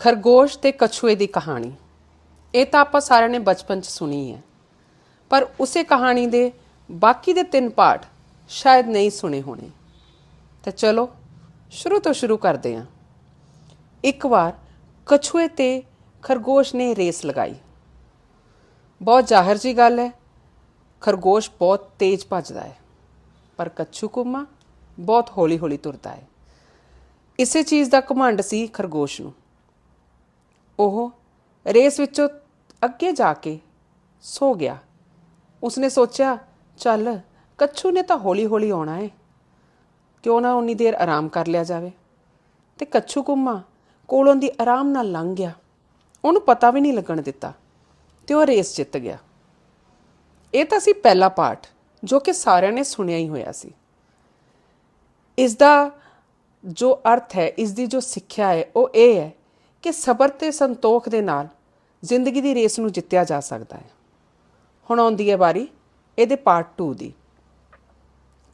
ਖਰਗੋਸ਼ ਤੇ ਕਛੂਏ ਦੀ ਕਹਾਣੀ। ਇਹ ਤਾਂ ਆਪਾਂ ਸਾਰਿਆਂ ਨੇ ਬਚਪਨ 'ਚ ਸੁਣੀ ਹੈ। ਪਰ ਉਸੇ ਕਹਾਣੀ ਦੇ ਬਾਕੀ ਦੇ ਤਿੰਨ ਪਾਠ ਸ਼ਾਇਦ ਨਹੀਂ ਸੁਣੇ ਹੋਣੇ। ਤਾਂ ਚਲੋ, ਸ਼ੁਰੂ ਤੋਂ ਸ਼ੁਰੂ ਕਰਦੇ ਹਾਂ। ਇੱਕ ਵਾਰ ਕਛੂਏ ਤੇ ਖਰਗੋਸ਼ ਨੇ ਰੇਸ ਲਗਾਈ। ਬਹੁਤ ਜ਼ਾਹਰ ਜੀ ਗੱਲ ਹੈ, ਖਰਗੋਸ਼ ਬਹੁਤ ਤੇਜ਼ ਭੱਜਦਾ ਹੈ। ਪਰ ਕੱਛੂ ਕੁਮਾ ਬਹੁਤ ਹੌਲੀ-ਹੌਲੀ ਤੁਰਦਾ ਹੈ। ਇਸੇ ਚੀਜ਼ ਦਾ ਘਮੰਡ ਸੀ ਖਰਗੋਸ਼ ਨੂੰ। ਉਹ ਰੇਸ ਵਿੱਚੋਂ ਅੱਗੇ ਜਾ ਕੇ ਸੋ ਗਿਆ। ਉਸਨੇ ਸੋਚਿਆ, ਚੱਲ, ਕੱਛੂ ਨੇ ਤਾਂ ਹੌਲੀ-ਹੌਲੀ ਆਉਣਾ ਏ। ਕਿਉਂ ਨਾ ਉਨੀ ਦੇਰ ਆਰਾਮ ਕਰ ਲਿਆ ਜਾਵੇ। ਤੇ ਕੱਛੂ ਕੁੰਮਾ ਕੋਲੋਂ ਦੀ ਆਰਾਮ ਨਾਲ ਲੰਘ ਗਿਆ। ਉਹਨੂੰ ਪਤਾ ਵੀ ਨਹੀਂ ਲੱਗਣ ਦਿੱਤਾ ਤੇ ਉਹ ਰੇਸ ਜਿੱਤ ਗਿਆ। ਇਹ ਤਾਂ ਸੀ ਪਹਿਲਾ ਪਾਠ, ਜੋ ਕਿ ਸਾਰਿਆਂ ਨੇ ਸੁਣਿਆ ਹੀ ਹੋਇਆ ਸੀ। ਇਸ ਦਾ ਜੋ ਅਰਥ ਹੈ ਇਸ ਦੀ ਜੋ ਸਿੱਖਿਆ ਹੈ, ਉਹ ਇਹ ਹੈ ਕਿ ਸਬਰ ਤੇ ਸੰਤੋਖ ਦੇ ਨਾਲ ਜ਼ਿੰਦਗੀ ਦੀ ਰੇਸ ਨੂੰ ਜਿੱਤਿਆ ਜਾ ਸਕਦਾ ਹੈ। ਹੁਣ ਆਉਂਦੀ ਹੈ ਵਾਰੀ ਇਹਦੇ ਪਾਰਟ 2 ਦੀ।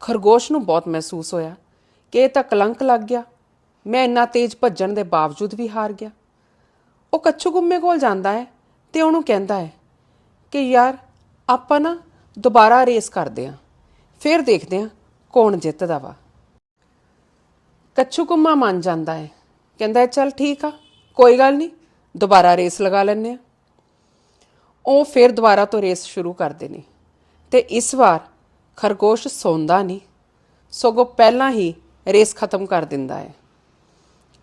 ਖਰਗੋਸ਼ ਨੂੰ ਬਹੁਤ ਮਹਿਸੂਸ ਹੋਇਆ ਕਿ ਇਹ ਤਾਂ ਕਲੰਕ ਲੱਗ ਗਿਆ। ਮੈਂ ਇੰਨਾ ਤੇਜ਼ ਭੱਜਣ ਦੇ ਬਾਵਜੂਦ ਵੀ ਹਾਰ ਗਿਆ। ਉਹ ਕੱਛੂ ਗੁੰਮੇ ਕੋਲ ਜਾਂਦਾ ਹੈ ਤੇ ਉਹਨੂੰ ਕਹਿੰਦਾ ਹੈ ਕਿ ਯਾਰ ਆਪਾਂ ਨਾ ਦੁਬਾਰਾ ਰੇਸ ਕਰਦੇ ਆਂ ਫਿਰ ਦੇਖਦੇ ਆਂ ਕੌਣ ਜਿੱਤਦਾ ਵਾ। ਕੱਛੂ ਗੁੰਮਾ ਮੰਨ ਜਾਂਦਾ ਹੈ। ਕਹਿੰਦਾ ਹੈ, ਚੱਲ ਠੀਕ ਆ ਕੋਈ ਗੱਲ ਨਹੀਂ, ਦੁਬਾਰਾ ਰੇਸ ਲਗਾ ਲੈਂਦੇ ਆ ਉਹ ਫਿਰ ਦੁਬਾਰਾ ਤੋਂ ਰੇਸ ਸ਼ੁਰੂ ਕਰਦੇ ਨੇ। ਤੇ ਇਸ ਵਾਰ ਖਰਗੋਸ਼ ਸੌਂਦਾ ਨਹੀਂ, ਸਗੋਂ ਪਹਿਲਾਂ ਹੀ ਰੇਸ ਖਤਮ ਕਰ ਦਿੰਦਾ ਹੈ।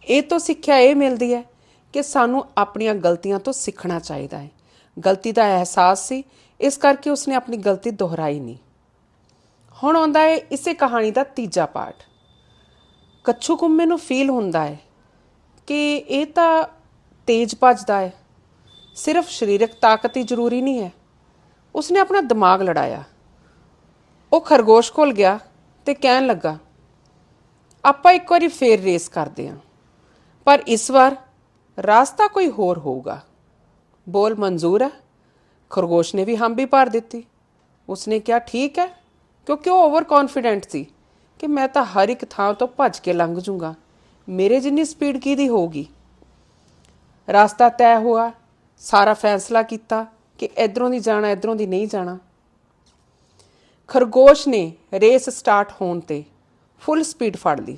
ਇਹ ਤੋਂ ਸਿੱਖਿਆ ਇਹ ਮਿਲਦੀ ਹੈ ਕਿ ਸਾਨੂੰ ਆਪਣੀਆਂ ਗਲਤੀਆਂ ਤੋਂ ਸਿੱਖਣਾ ਚਾਹੀਦਾ ਹੈ। ਗਲਤੀ ਦਾ ਅਹਿਸਾਸ ਸੀ, ਇਸ ਕਰਕੇ ਉਸਨੇ ਆਪਣੀ ਗਲਤੀ ਦੁਹਰਾਈ ਨਹੀਂ। ਹੁਣ ਆਉਂਦਾ ਹੈ ਇਸੇ ਕਹਾਣੀ ਦਾ ਤੀਜਾ ਪਾਰਟ ਕੱਛੂ ਕੁੰਮੇ ਨੂੰ ਫੀਲ ਹੁੰਦਾ ਹੈ ਕਿ ਇਹ ਤਾਂ ਤੇਜ਼ ਭੱਜਦਾ ਹੈ। ਸਿਰਫ ਸਰੀਰਕ ਤਾਕਤ ਹੀ ਜ਼ਰੂਰੀ ਨਹੀਂ ਹੈ। ਉਸਨੇ ਆਪਣਾ ਦਿਮਾਗ ਲੜਾਇਆ। ਉਹ ਖਰਗੋਸ਼ ਕੋਲ ਗਿਆ ਤੇ ਕਹਿਣ ਲੱਗਾ, ਆਪਾਂ ਇੱਕ ਵਾਰੀ ਫੇਰ ਰੇਸ ਕਰਦੇ ਹਾਂ। ਪਰ ਇਸ ਵਾਰ ਰਾਸਤਾ ਕੋਈ ਹੋਰ ਹੋਊਗਾ। ਬੋਲ ਮਨਜ਼ੂਰ ਹੈ। ਖਰਗੋਸ਼ ਨੇ ਵੀ ਹਮ ਵੀ ਭਰ ਦਿੱਤੀ। ਉਸਨੇ ਕਿਹਾ, ਠੀਕ ਹੈ। ਕਿਉਂਕਿ ਉਹ ਓਵਰ ਕੌਨਫੀਡੈਂਟ ਸੀ ਕਿ ਮੈਂ ਤਾਂ ਹਰ ਇੱਕ ਥਾਂ ਤੋਂ ਭੱਜ ਕੇ ਲੰਘ ਜੂੰਗਾ। ਮੇਰੇ ਜਿੰਨੀ ਸਪੀਡ ਕਿਹਦੀ ਹੋਊਗੀ? ਰਾਸਤਾ ਤੈਅ ਹੋਇਆ, ਸਾਰਾ ਫੈਸਲਾ ਕੀਤਾ ਕਿ ਇਧਰੋਂ ਦੀ ਜਾਣਾ, ਇਧਰੋਂ ਦੀ ਨਹੀਂ ਜਾਣਾ। ਖਰਗੋਸ਼ ਨੇ ਰੇਸ ਸਟਾਰਟ ਹੋਣ ਤੇ ਫੁੱਲ ਸਪੀਡ ਫੜ ਲਈ।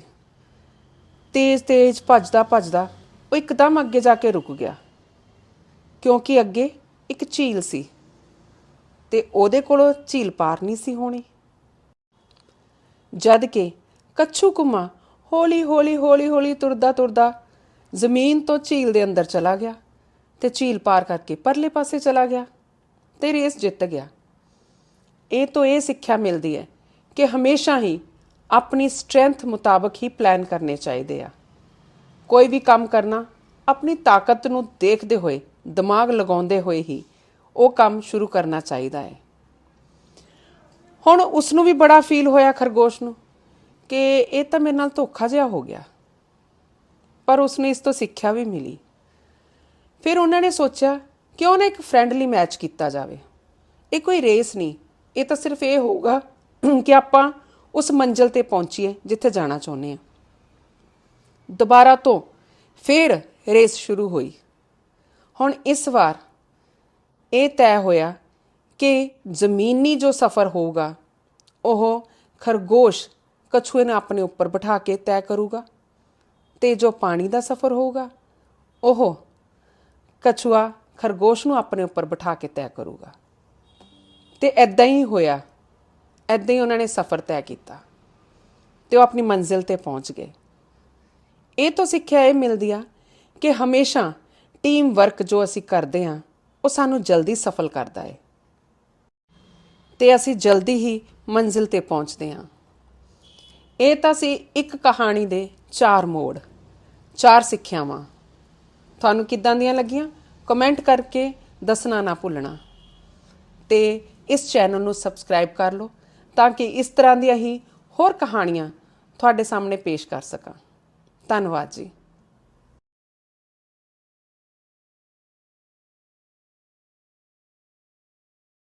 ਤੇਜ਼ ਤੇਜ਼, ਭੱਜਦਾ ਭੱਜਦਾ ਉਹ ਇੱਕਦਮ ਅੱਗੇ ਜਾ ਕੇ ਰੁਕ ਗਿਆ। ਕਿਉਂਕਿ ਅੱਗੇ ਇੱਕ ਝੀਲ ਸੀ ਤੇ ਉਹਦੇ ਕੋਲੋਂ ਝੀਲ ਪਾਰ ਨਹੀਂ ਸੀ ਹੋਣੀ। ਜਦ ਕਿ ਕੱਛੂ ਕੁਮਾ ਹੌਲੀ ਹੌਲੀ ਹੌਲੀ ਹੌਲੀ ਤੁਰਦਾ ਤੁਰਦਾ ਜ਼ਮੀਨ ਤੋਂ ਝੀਲ ਦੇ ਅੰਦਰ ਚਲਾ ਗਿਆ ਤੇ ਝੀਲ ਪਾਰ ਕਰਕੇ ਪਰਲੇ ਪਾਸੇ ਚਲਾ ਗਿਆ ਤੇ ਰੇਸ ਜਿੱਤ ਗਿਆ। ਇਹ ਤੋਂ ਇਹ ਸਿੱਖਿਆ ਮਿਲਦੀ ਹੈ ਕਿ ਹਮੇਸ਼ਾ ਹੀ ਆਪਣੀ ਸਟਰੈਂਥ ਮੁਤਾਬਕ ਹੀ ਪਲਾਨ ਕਰਨੇ ਚਾਹੀਦੇ ਆ। ਕੋਈ ਵੀ ਕੰਮ ਕਰਨਾ, ਆਪਣੀ ਤਾਕਤ ਨੂੰ ਦੇਖਦੇ ਹੋਏ, ਦਿਮਾਗ ਲਗਾਉਂਦੇ ਹੋਏ ਹੀ ਉਹ ਕੰਮ ਸ਼ੁਰੂ ਕਰਨਾ ਚਾਹੀਦਾ ਹੈ। ਹੁਣ ਉਸ ਨੂੰ ਵੀ ਬੜਾ ਫੀਲ ਹੋਇਆ ਖਰਗੋਸ਼ ਨੂੰ। ਕਿ ਇਹ ਤਾਂ ਮੇਰੇ ਨਾਲ ਧੋਖਾ ਜਿਹਾ ਹੋ ਗਿਆ। ਪਰ ਉਸ ਇਸ ਤੋਂ ਸਿੱਖਿਆ ਵੀ ਮਿਲੀ। ਫਿਰ ਉਹਨਾਂ ਨੇ ਸੋਚਿਆ, ਕਿਉਂ ਨਾ ਇੱਕ ਫ੍ਰੈਂਡਲੀ ਮੈਚ ਕੀਤਾ ਜਾਵੇ। ਇਹ ਕੋਈ ਰੇਸ ਨਹੀਂ। ਇਹ ਤਾਂ ਸਿਰਫ ਇਹ ਹੋਊਗਾ ਕਿ ਆਪਾਂ ਉਸ ਮੰਜ਼ਲ ਤੇ ਪਹੁੰਚੀਏ, ਜਿੱਥੇ ਜਾਣਾ ਚਾਹੁੰਦੇ ਹਾਂ। ਦੁਬਾਰਾ ਤੋਂ ਫਿਰ ਰੇਸ ਸ਼ੁਰੂ ਹੋਈ। ਹੁਣ ਇਸ ਵਾਰ ਇਹ ਤੈਅ ਹੋਇਆ ਕਿ ਜ਼ਮੀਨੀ ਜੋ ਸਫ਼ਰ ਹੋਊਗਾ, ਉਹ ਖਰਗੋਸ਼ ਕਛੂਏ ਨੂੰ ਆਪਣੇ ਉੱਪਰ ਬਿਠਾ ਕੇ ਤੈਅ ਕਰੂਗਾ ਤੇ ਜੋ ਪਾਣੀ ਦਾ ਸਫ਼ਰ ਹੋਊਗਾ, ਉਹ ਕਛੂਆ ਖਰਗੋਸ਼ ਨੂੰ ਆਪਣੇ ਉੱਪਰ ਬਿਠਾ ਕੇ ਤੈਅ ਕਰੂਗਾ। ਤੇ ਐਦਾਂ ਹੀ ਹੋਇਆ। ਐਦਾਂ ਹੀ ਉਹਨਾਂ ਨੇ ਸਫ਼ਰ ਤੈਅ ਕੀਤਾ। ਤੇ ਉਹ ਆਪਣੀ ਮੰਜ਼ਿਲ ਤੇ ਪਹੁੰਚ ਗਏ। ਇਹ ਤੋਂ ਸਿੱਖਿਆ ਇਹ ਮਿਲਦੀ ਆ ਕਿ ਹਮੇਸ਼ਾ ਟੀਮ ਵਰਕ ਜੋ ਅਸੀਂ ਕਰਦੇ ਹਾਂ ਉਹ ਸਾਨੂੰ ਜਲਦੀ ਸਫਲ ਕਰਦਾ ਹੈ ਤੇ ਅਸੀਂ ਜਲਦੀ ਹੀ ਮੰਜ਼ਿਲ ਤੇ ਪਹੁੰਚਦੇ ਹਾਂ ਇਹ ਤਾਂ ਸੀ ਇੱਕ ਕਹਾਣੀ ਦੇ ਚਾਰ ਮੋੜ, ਚਾਰ ਸਿੱਖਿਆਵਾਂ। ਤੁਹਾਨੂੰ ਕਿੱਦਾਂ ਦੀਆਂ ਲੱਗੀਆਂ? ਕਮੈਂਟ ਕਰਕੇ ਦੱਸਣਾ ਨਾ ਭੁੱਲਣਾ। ਤੇ ਇਸ ਚੈਨਲ ਨੂੰ ਸਬਸਕ੍ਰਾਈਬ ਕਰ ਲਓ ਤਾਂ ਕਿ ਇਸ ਤਰ੍ਹਾਂ ਦੀਆਂ ਹੀ ਹੋਰ ਕਹਾਣੀਆਂ ਤੁਹਾਡੇ ਸਾਹਮਣੇ ਪੇਸ਼ ਕਰ ਸਕਾਂ। ਧੰਨਵਾਦ ਜੀ।